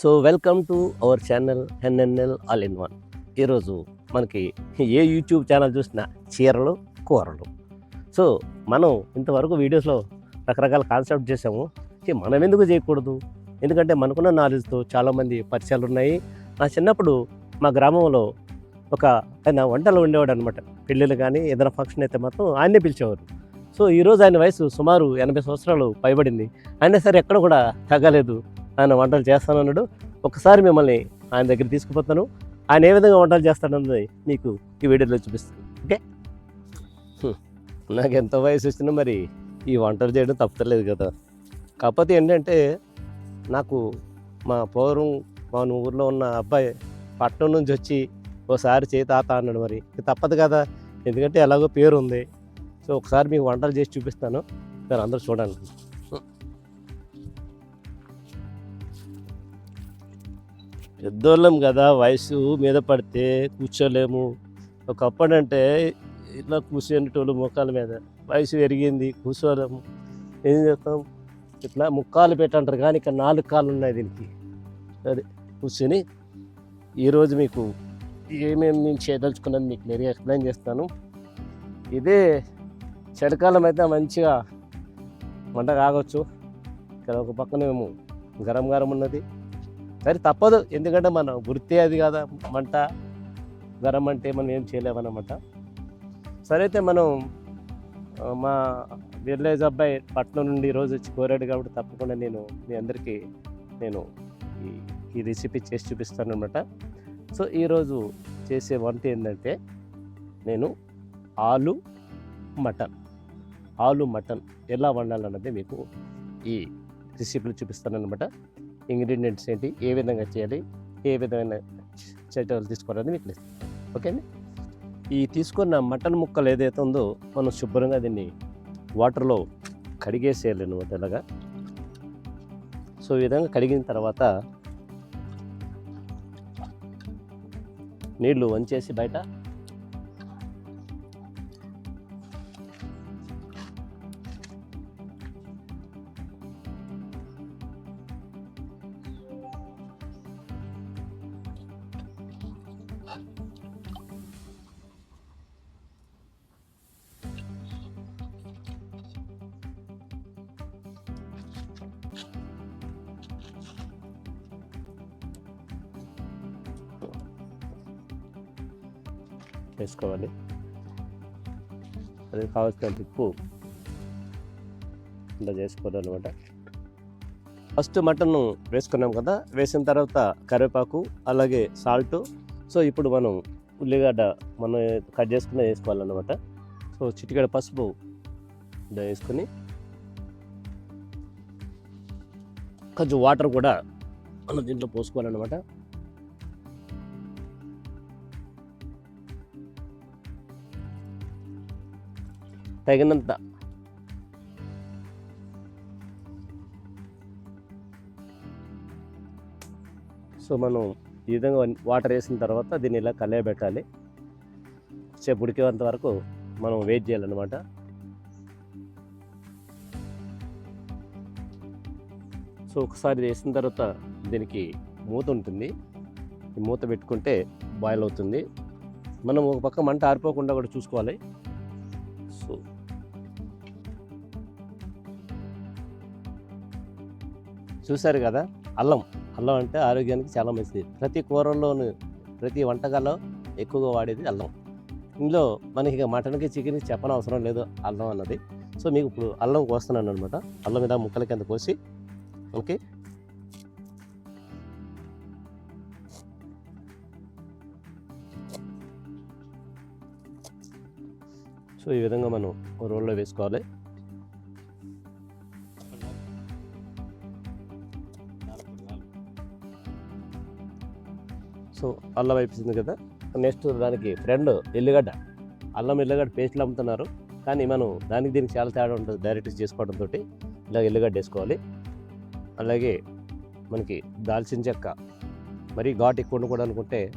So welcome to our channel NNL all in one. ఈరోజు మనకి ఏ YouTube channel చూసినా చీరలు కూరలు. సో మనం ఇంతవరకు వీడియోస్లో రకరకాల కాన్సెప్ట్ చేసాము. మనం ఎందుకు చేయకూడదు? ఎందుకంటే మనకున్న నాలెడ్జ్తో చాలామంది పరిచయాలు ఉన్నాయి. నా చిన్నప్పుడు మా గ్రామంలో ఒక ఆయన వంటలు ఉండేవాడు అనమాట పెళ్ళిళ్ళు కానీ ఏదైనా ఫంక్షన్ అయితే మాత్రం ఆయన్నే పిలిచేవారు. సో ఈరోజు ఆయన వయసు సుమారు ఎనభై సంవత్సరాలు పైబడింది. అయినా సరే ఎక్కడ కూడా తగ్గలేదు. ఆయన వంటలు చేస్తానన్నాడు. ఒకసారి మిమ్మల్ని ఆయన దగ్గర తీసుకుపోతాను. ఆయన ఏ విధంగా వంటలు చేస్తాడన్నది మీకు ఈ వీడియోలో చూపిస్తాను ఓకే? నాకు ఎంత వయసు వచ్చినా మరి ఈ వంటలు చేయడం తప్పలేదు కదా. కాకపోతే ఏంటంటే నాకు మా పౌరం మా ఊర్లో ఉన్న అబ్బాయి పట్టణం నుంచి వచ్చి ఓసారి చేయి తాత అన్నాడు మరి. ఇది తప్పదు కదా. ఎందుకంటే ఎలాగో పేరు ఉంది సో ఒకసారి మీకు వంటలు చేసి చూపిస్తాను. మీరు అందరూ చూడండి. పెద్దోళ్ళం కదా వయసు మీద పడితే కూర్చోలేము. ఒకప్పుడు అంటే ఇట్లా కూర్చునేటోళ్ళు ముఖాల మీద. వయసు పెరిగింది కూర్చోలేము. ఏం చేస్తాం? ఇట్లా ముక్కాలు పెట్టంటారు కానీ ఇక్కడ నాలుగు కాళ్ళు ఉన్నాయి దీనికి. అదే కూర్చొని ఈరోజు మీకు ఏమేమి నేను చేయదలుచుకున్నది మీకు నేను ఎక్స్ప్లెయిన్ చేస్తాను. ఇదే చలికాలం అయితే మంచిగా వంట కాగొచ్చు. ఇక్కడ ఒక పక్కన మేము గరం గరం ఉన్నది. సరే తప్పదు. ఎందుకంటే మన వృత్తి అది కదా? మంట గరం అంటే మనం ఏం చేయలేమన్నమాట. సరే అయితే మనం మా విలేజ్ అబ్బాయి పట్నం నుండి ఈరోజు రోజు వచ్చి కోరాడు కాబట్టి తప్పకుండా నేను మీ అందరికీ నేను ఈ ఈ రెసిపీ చేసి చూపిస్తాను అనమాట సో ఈరోజు చేసే వంట ఏంటంటే నేను ఆలు మటన్. ఆలు మటన్ ఎలా వండాలన్నది మీకు ఈ రెసిపీలు చూపిస్తాను అనమాట ఇంగ్రీడియంట్స్ ఏంటి ఏ విధంగా చేయాలి ఏ విధమైన చట్టాలు తీసుకోవాలని మీకు లేదు ఓకేనా ఈ తీసుకున్న మటన్ ముక్కలు ఏదైతే ఉందో మనం శుభ్రంగా దీన్ని వాటర్లో కడిగేసేయాలి అనమాట ఇలాగా సో ఈ విధంగా కడిగిన తర్వాత నీళ్ళు వంచేసి బయట వేసుకోవాలి. అది కావాల్సిన ఉప్పు ఇలా చేసుకోవాలి అనమాట ఫస్ట్ మటన్ వేసుకున్నాం కదా వేసిన తర్వాత కరివేపాకు అలాగే సాల్ట్. సో ఇప్పుడు మనం ఉల్లిగడ్డ మనం కట్ చేసుకునే వేసుకోవాలన్నమాట. సో చిటికడ పసుపు ఇలా వేసుకొని కొంచెం వాటర్ కూడా మనం దీంట్లో పోసుకోవాలన్నమాట. తగినంత. సో మనం ఈ విధంగా వాటర్ వేసిన తర్వాత దీన్ని ఇలా కలయబెట్టాలి. సేపు ఉడికేంత వరకు మనం వెయిట్ చేయాలన్నమాట. సో ఒకసారి వేసిన తర్వాత దీనికి మూత ఉంటుంది. ఈ మూత పెట్టుకుంటే బాయిల్ అవుతుంది. మనం ఒక పక్క మంట ఆరిపోకుండా కూడా చూసుకోవాలి. చూశారు కదా? అల్లం. అల్లం అంటే ఆరోగ్యానికి చాలా మంచిది. ప్రతి కూరల్లోనూ ప్రతి వంటకాల్లో ఎక్కువగా వాడేది అల్లం. ఇందులో మనకి ఇక మటన్కి చికెన్కి చెప్పని అవసరం లేదు అల్లం అన్నది. సో మీకు ఇప్పుడు అల్లం కోస్తున్నాను అనమాట అల్లం మీద ముక్కల కింద కోసి ఓకే సో ఈ విధంగా మనం రోల్లో వేసుకోవాలి. సో అల్లం అయిపోయింది కదా. నెక్స్ట్ దానికి ఫ్రెండ్ ఎల్లిగడ్డ. అల్లం ఎల్లిగడ్డ పేస్ట్లు అమ్ముతున్నారు. కానీ మనం దానికి దీనికి చాలా తేడా ఉంటుంది డైరెక్ట్ చేసుకోవడంతో ఇలా ఎల్లిగడ్డ వేసుకోవాలి. అలాగే మనకి దాల్చిన చెక్క. మరీ ఘాటు ఎక్కువ ఉండకూడదు అనుకుంటే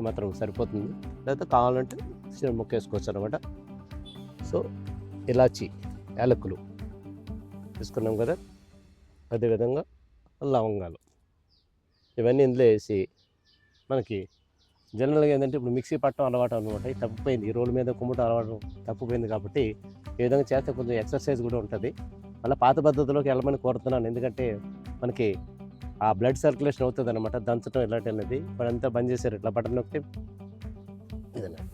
మాత్రం సరిపోతుంది. లేదా కావాలంటే చిన్న ముక్క వేసుకోవచ్చు అనమాట సో ఇలాచి యాలకులు వేసుకున్నాం కదా. అదేవిధంగా లవంగాలు. ఇవన్నీ ఇందులో వేసి మనకి జనరల్గా ఏంటంటే ఇప్పుడు మిక్సీ పట్టడం అలవాటు అనమాట తప్పిపోయింది. ఈ రోడ్డు మీద కుమ్మటం అలవాటు తప్పిపోయింది కాబట్టి ఈ విధంగా చేస్తే కొంచెం ఎక్సర్సైజ్ కూడా ఉంటుంది. మళ్ళీ పాత పద్ధతిలోకి వెళ్ళమని కోరుతున్నాను. ఎందుకంటే మనకి ఆ బ్లడ్ సర్క్యులేషన్ అవుతుంది అనమాట దంచడం ఇలాంటి అనేది ఇప్పుడంతా బంద్ చేశారు. ఇట్లా బటన్ ఒకటి ఇదన్నా.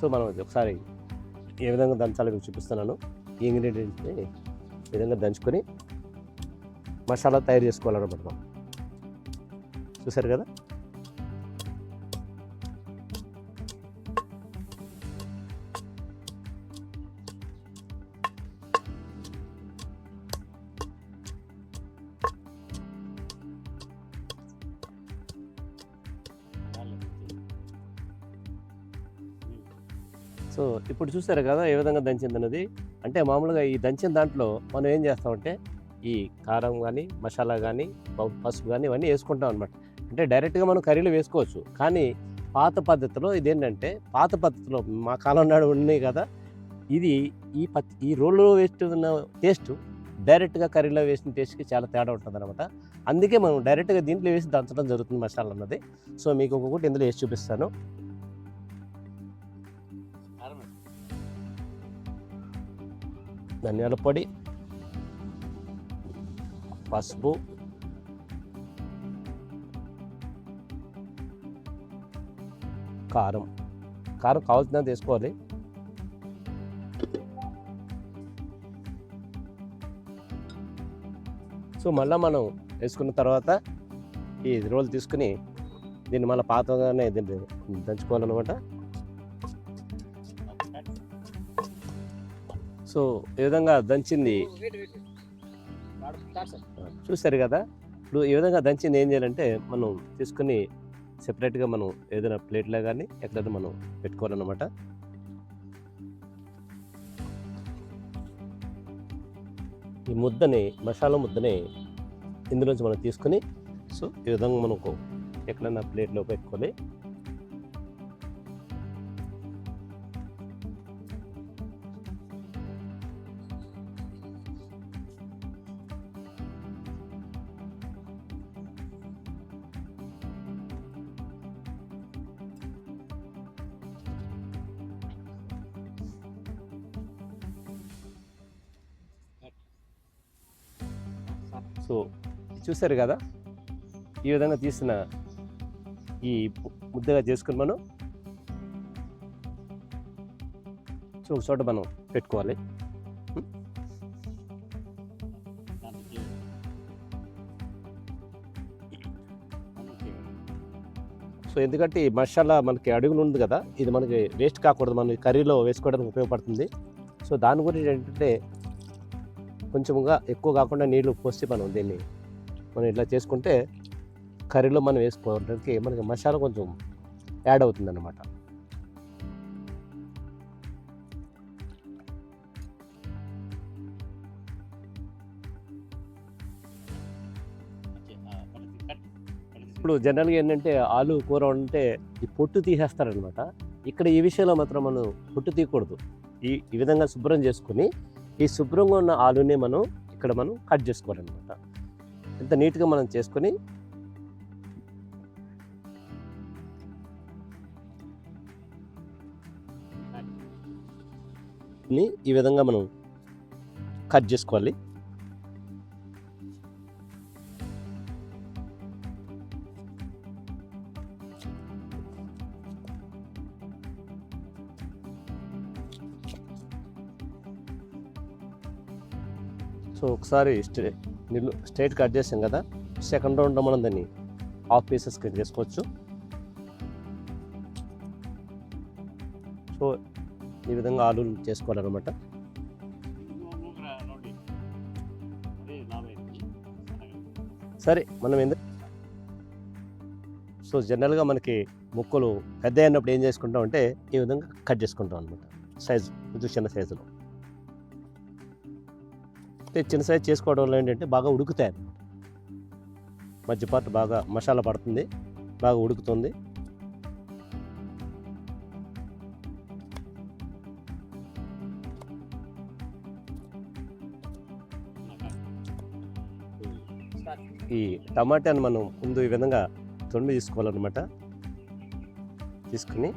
సో మనం ఒకసారి ఏ విధంగా దంచాలో మీకు చూపిస్తున్నాను. ఈ ఇంగ్రీడియంట్స్ని విధంగా దంచుకొని మసాలా తయారు చేసుకోవాలన్నమాట మనం. చూసారు కదా? ఇప్పుడు చూసారు కదా ఏ విధంగా దంచింది అన్నది? అంటే మామూలుగా ఈ దంచిన దాంట్లో మనం ఏం చేస్తామంటే ఈ కారం కానీ మసాలా కానీ పసుపు కానీ ఇవన్నీ వేసుకుంటాం అనమాట అంటే డైరెక్ట్గా మనం కర్రీలో వేసుకోవచ్చు. కానీ పాత పద్ధతిలో ఇదేంటంటే పాత పద్ధతిలో మా కాలం నాడు ఉన్నాయి కదా ఇది ఈ పత్ ఈ రోల్లో వేస్తున్న టేస్ట్ డైరెక్ట్గా కర్రీలో వేసిన టేస్ట్కి చాలా తేడా ఉంటుంది అనమాట అందుకే మనం డైరెక్ట్గా దీంట్లో వేసి దంచడం జరుగుతుంది మసాలా అన్నది. సో మీకు ఒక్కొక్కటి ఇందులో వేసి చూపిస్తాను. ధనియాల పొడి పసుపు కారం. కారం కావాల్సిన తీసుకోవాలి. సో మళ్ళీ మనం వేసుకున్న తర్వాత ఈ రోల్ తీసుకుని దీన్ని మళ్ళీ పాతగానే దీన్ని దంచుకోవాలన్నమాట. సో ఈ విధంగా దంచింది? చూస్తారు కదా? ఇప్పుడు ఈ విధంగా దంచింది ఏం చేయాలంటే మనం తీసుకుని సెపరేట్గా మనం ఏదైనా ప్లేట్లో కానీ ఎక్కడైనా మనం పెట్టుకోవాలన్నమాట. ఈ ముద్దని మసాలా ముద్దని ఇందులోంచి మనం తీసుకుని సో ఈ విధంగా మనకు ఎక్కడైనా ప్లేట్లో పెట్టుకొని సో చూసారు కదా? ఈ విధంగా తీసిన ఈ ముద్దగా చేసుకుని మనం సో ఒక చోట మనం పెట్టుకోవాలి. సో ఎందుకంటే ఈ మసాలా మనకి అడుగులు ఉంది కదా? ఇది మనకి వేస్ట్ కాకూడదు. మనం కర్రీలో వేసుకోవడానికి ఉపయోగపడుతుంది. సో దాని గురించి ఏంటంటే కొంచెంగా ఎక్కువ కాకుండా నీళ్ళు పోసి మనం దీన్ని. మనం ఇట్లా చేసుకుంటే కర్రీలో మనం వేసుకోవడానికి మనకి మసాలా కొంచెం యాడ్ అవుతుంది అనమాట ఇప్పుడు జనరల్గా ఏంటంటే ఆలు కూర ఉంటే ఈ పొట్టు తీసేస్తారనమాట ఇక్కడ ఈ విషయంలో మాత్రం మనం పొట్టు తీయకూడదు. ఈ ఈ విధంగా శుభ్రం చేసుకుని ఈ శుభ్రంగా ఉన్న ఆలునే మనం ఇక్కడ మనం కట్ చేసుకోవాలన్నమాట. ఇంత నీట్గా మనం చేసుకొని ని ఈ విధంగా మనం కట్ చేసుకోవాలి. ఒకసారి స్టే నిల్లు స్ట్రైట్ కట్ చేసాం కదా సెకండ్ రౌండ్లో మనం దాన్ని హాఫ్ పీసెస్ కట్ చేసుకోవచ్చు. సో ఈ విధంగా ఆలు చేసుకోవాలన్నమాట. సరే మనం ఎందుకు సో జనరల్గా మనకి ముక్కలు పెద్ద అయినప్పుడు ఏం చేసుకుంటాం అంటే ఈ విధంగా కట్ చేసుకుంటాం అనమాట సైజు కొంచెం చిన్న సైజులో. చిన్న సైజ్ చేసుకోవడం వల్ల ఏంటంటే బాగా ఉడుకుతాయి మధ్య పార్ట్ బాగా మసాలా పడుతుంది బాగా ఉడుకుతుంది. ఈ టమాటాని మనం ముందు ఈ విధంగా తొండి తీసుకోవాలన్నమాట. తీసుకుని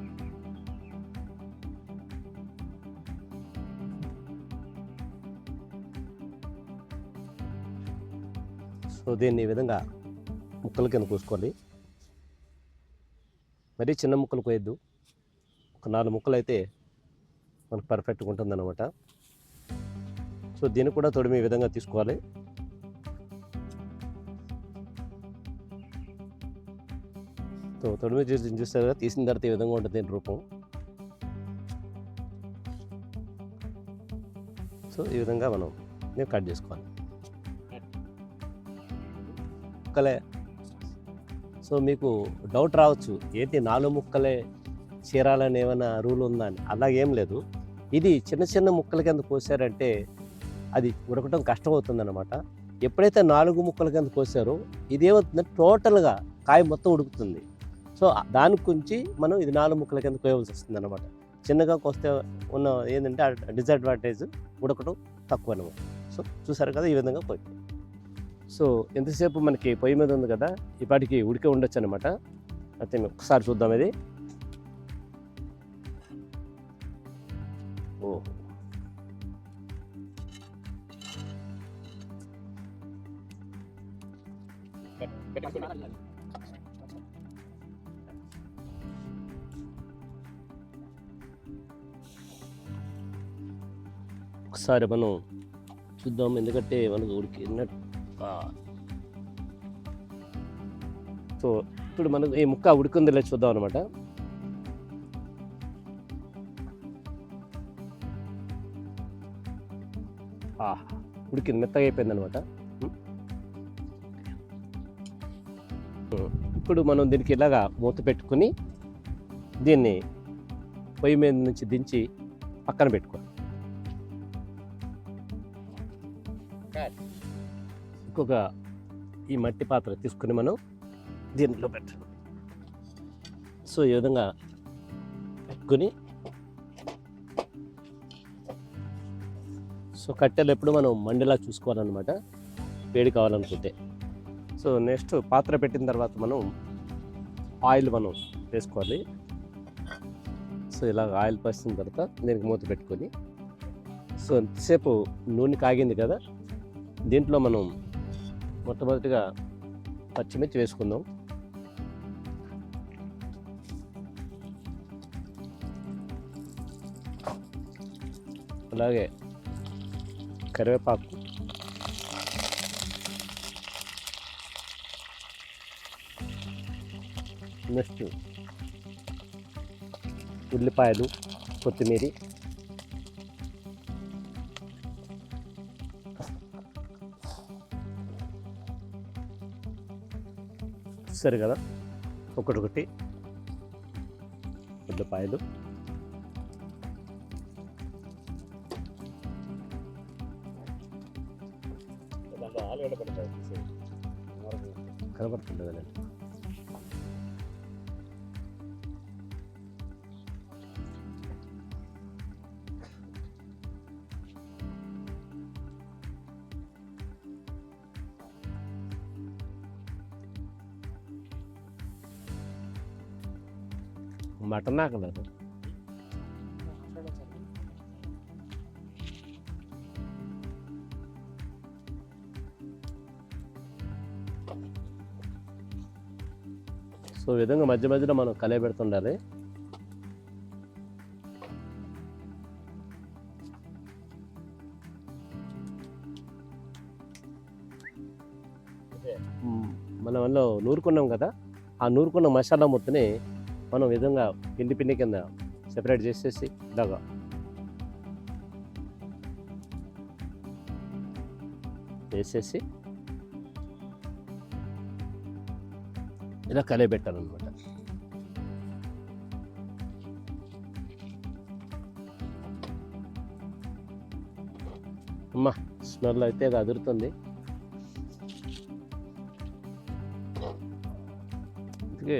సో దీన్ని ఈ విధంగా ముక్కల కింద కోసుకోవాలి మరీ చిన్న ముక్కలు కోయద్దు. ఒక నాలుగు ముక్కలు అయితే మనకు పర్ఫెక్ట్గా ఉంటుందన్నమాట. సో దీన్ని కూడా తొడిమి ఈ విధంగా తీసుకోవాలి. సో తొడిమి చూసి చూస్తారు కదా తీసిన తర్వాత ఈ విధంగా ఉంటుంది దీని రూపం. సో ఈ విధంగా మనం నేను కట్ చేసుకోవాలి. ముక్కలే. సో మీకు డౌట్ రావచ్చు. ఏంటి నాలుగు ముక్కలే చీరాలని ఏమైనా రూల్ ఉందా అని. అలాగేం లేదు. ఇది చిన్న చిన్న ముక్కల కింద కోసారంటే అది ఉడకటం కష్టం అవుతుందన్నమాట ఎప్పుడైతే నాలుగు ముక్కల కింద కోసారో ఇదేమవుతుందంటే టోటల్గా కాయ మొత్తం ఉడుకుతుంది. సో దాని గురించి మనం ఇది నాలుగు ముక్కల కింద కోయవలసి వస్తుంది అనమాట చిన్నగా కోస్తే ఉన్న ఏంటంటే డిసడ్వాంటేజ్ ఉడకటం తక్కువ అనమాట సో చూసారు కదా ఈ విధంగా పోయింది సో ఎంతసేపు మనకి పొయ్యి మీద ఉంది కదా ఇప్పటికి ఉడికే ఉండొచ్చు అనమాట అయితే మేము ఒకసారి చూద్దాం ఇది ఓ ఒకసారి మనం చూద్దాం ఎందుకంటే మనకు ఉడికినట్టు ఆ. సో ఇప్పుడు మనం ఈ ముక్క ఉడికింది లేదు చూద్దాం అనమాట ఉడికింది మెత్తగా అయిపోయింది అనమాట ఇప్పుడు మనం దీనికి ఇలాగా మూత పెట్టుకుని దీన్ని పొయ్యి మీద నుంచి దించి పక్కన పెట్టుకోవాలి. ఎక్కువగా ఈ మట్టి పాత్ర తీసుకుని మనం దీంట్లో పెట్టాలి. సో ఈ విధంగా పెట్టుకుని సో కట్టెలు ఎప్పుడు మనం మండిలా చూసుకోవాలన్నమాట. వేడి కావాలనుకుంటే. సో నెక్స్ట్ పాత్ర పెట్టిన తర్వాత మనం ఆయిల్ మనం వేసుకోవాలి. సో ఇలా ఆయిల్ పోసిన తర్వాత దీనికి మూత పెట్టుకొని. సో ఎంతసేపు నూనె కాగింది కదా దీంట్లో మనం మొట్టమొదటిగా పచ్చిమిర్చి వేసుకుందాం. అలాగే కరివేపాకు. నెక్స్ట్ ఉల్లిపాయలు కొత్తిమీర. సరే కదా. ఒకటొకటి. ఉల్లిపాయలు. కనబడుతుంది మటన్ ఆకలేదు సో విధంగా మధ్య మధ్యలో మనం కలయ పెడుతుండాలి. మనం అందులో నూరుకున్నాం కదా? ఆ నూరుకున్న మసాలా మొత్తని మనం విధంగా పిండి పిండి కింద సెపరేట్ చేసేసి ఇలాగా. వేసేసి ఇలా కలియబెట్టాలన్నమాట. అమ్మా స్మెల్ అయితే అది అదురుతుంది. అందుకే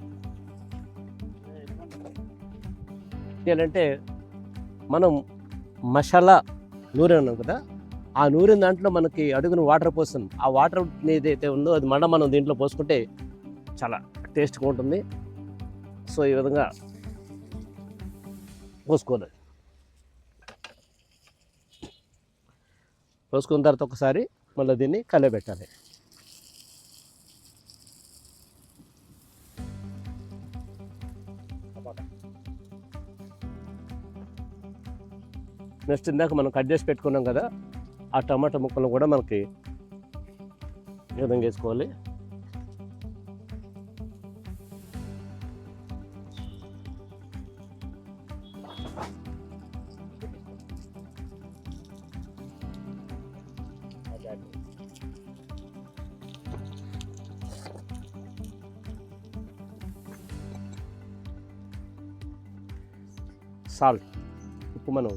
శక్తి ఏంటంటే మనం మసాలా నూనె ఉన్నాం కదా ఆ నూనె దాంట్లో మనకి అడుగున వాటర్ పోస్తాం ఆ వాటర్ ఏదైతే ఉందో అది మళ్ళీ మనం దీంట్లో పోసుకుంటే చాలా టేస్ట్గా ఉంటుంది. సో ఈ విధంగా పోసుకోవాలి. పోసుకున్న తర్వాత ఒకసారి మళ్ళీ దీన్ని కలయబెట్టాలి. నెక్స్ట్ ఇందాక మనం కట్ చేసి పెట్టుకున్నాం కదా ఆ టమాటా ముక్కలు కూడా మనకి ఈ విధంగా వేసుకోవాలి. సాల్ట్ ఉప్పు మనం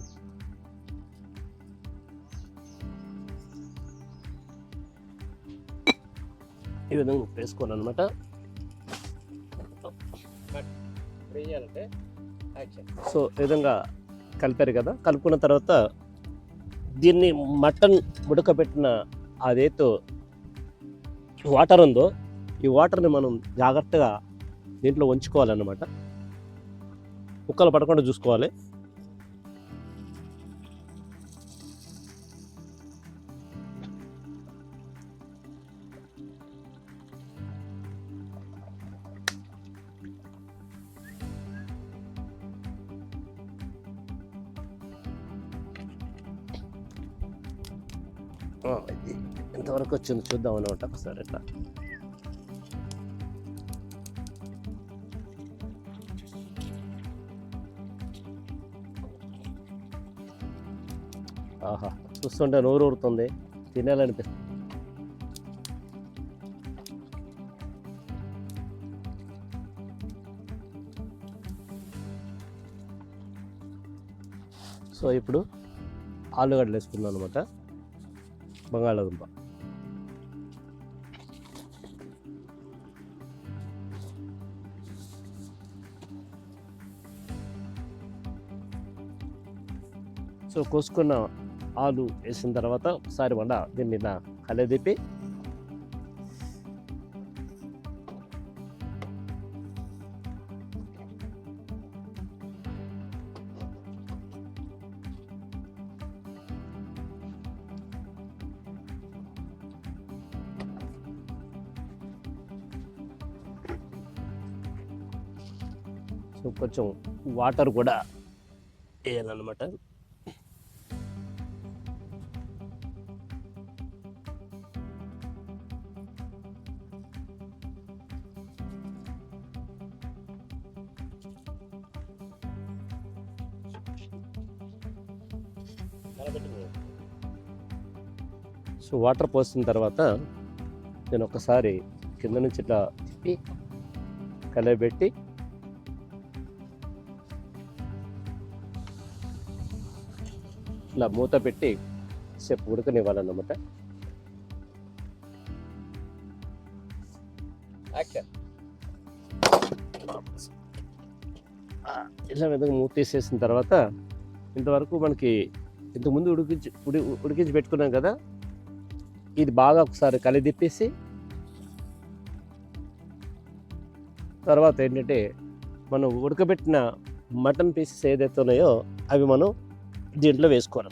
ఈ విధంగా ఉప్పు వేసుకోవాలి అనమాట సో ఈ విధంగా కలిపారు కదా. కలుపుకున్న తర్వాత దీన్ని మటన్ ఉడకబెట్టిన అదేతో వాటర్ ఉందో ఈ వాటర్ని మనం జాగ్రత్తగా దీంట్లో ఉంచుకోవాలన్నమాట. ముక్కలు పడకుండా చూసుకోవాలి. ఇది ఎంతవరకు వచ్చింది చూద్దాం అనమాట ఒకసారి ఇట్లా ఆహా చూస్తుంటే నోరు ఊరుతుంది. తినాలనిపిస్తుంది. సో ఇప్పుడు ఆలుగడ్డలు వేసుకున్నాను అనమాట బంగాళాదుంప సో కోసుకున్న ఆలు వేసిన తర్వాత ఒకసారి వండ దీన్ని నా కలదిప్పి కొంచెం వాటర్ కూడా వేయాలన్నమాట. సో వాటర్ పోసిన తర్వాత నేను ఒకసారి కింద నుంచి ఇట్లా తిప్పి కలయబెట్టి ఇలా మూత పెట్టి సేపు ఉడకనివ్వాలన్నమాట. ఇలా విధంగా మూత తీసేసిన తర్వాత ఇంతవరకు మనకి ఇంతకుముందు ఉడికించి ఉడి ఉడికించి పెట్టుకున్నాం కదా ఇది బాగా ఒకసారి కలిదిప్పేసి తర్వాత ఏంటంటే మనం ఉడకబెట్టిన మటన్ పీసెస్ ఏదైతే ఉన్నాయో అవి మనం దీంట్లో వేసుకోవాలి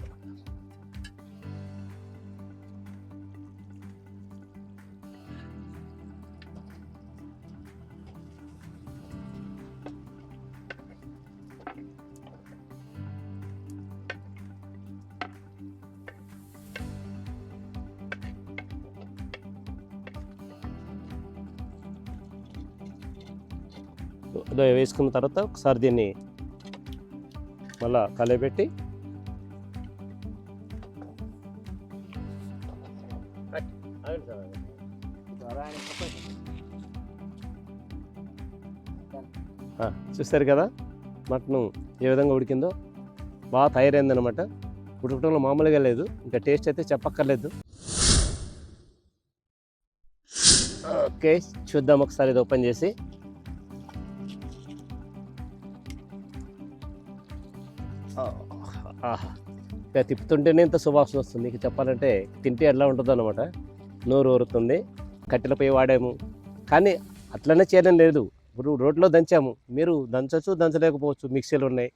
వేసుకున్న తర్వాత ఒకసారి దీన్ని మళ్ళీ కలయబెట్టి ఆ, చూస్తారు కదా? మటన్ ఏ విధంగా ఉడికిందో? బాగా తయారైందనమాట ఉడకటంలో మామూలుగా లేదు. ఇంకా టేస్ట్ అయితే చెప్పక్కర్లేదు. ఓకే చూద్దాం ఒకసారి ఇది ఓపెన్ చేసి. తిప్పుతుంటేనే ఇంత సువాసన వస్తుంది. ఇక చెప్పాలంటే తింటే ఎలా ఉంటుందో అనమాట నోరు ఊరుతుంది కట్టెలపై వాడాము. కానీ అట్లనే చేయడం లేదు. ఇప్పుడు రోడ్లో దంచాము. మీరు దంచవచ్చు దంచలేకపోవచ్చు. మిక్సీలు ఉన్నాయి.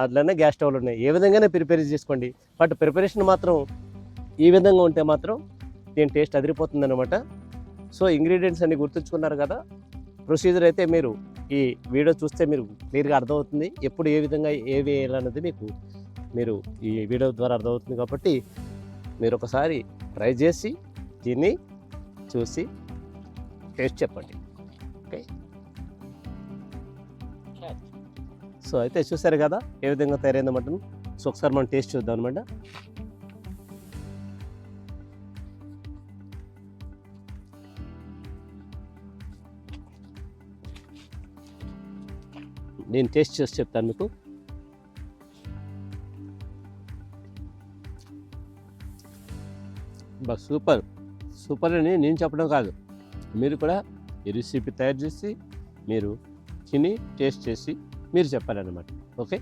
అట్లనే గ్యాస్ స్టవ్లు ఉన్నాయి. ఏ విధంగానే ప్రిపేర్ చేసుకోండి. బట్ ప్రిపరేషన్ మాత్రం ఈ విధంగా ఉంటే మాత్రం దీని టేస్ట్ అదిరిపోతుంది అనమాట సో ఇంగ్రీడియంట్స్ అన్ని గుర్తుంచుకున్నారు కదా. ప్రొసీజర్ అయితే మీరు ఈ వీడియో చూస్తే మీరు క్లియర్గా అర్థమవుతుంది. ఎప్పుడు ఏ విధంగా ఏ వేయాలన్నది మీకు మీరు ఈ వీడియో ద్వారా అర్థమవుతుంది కాబట్టి మీరు ఒకసారి ట్రై చేసి దీన్ని చూసి టేస్ట్ చెప్పండి. ఓకే? సో అయితే చూసారు కదా ఏ విధంగా తయారైంది మటన్. సో ఒకసారి మనం టేస్ట్ చూద్దాం అనమాట నేను టేస్ట్ చేసి చెప్తాను మీకు. బాగా సూపర్. సూపర్ అని నేను చెప్పడం కాదు. మీరు కూడా ఈ రెసిపీ తయారు చేసి మీరు తిని టేస్ట్ చేసి మీరు చెప్పాలన్నమాట ఓకే?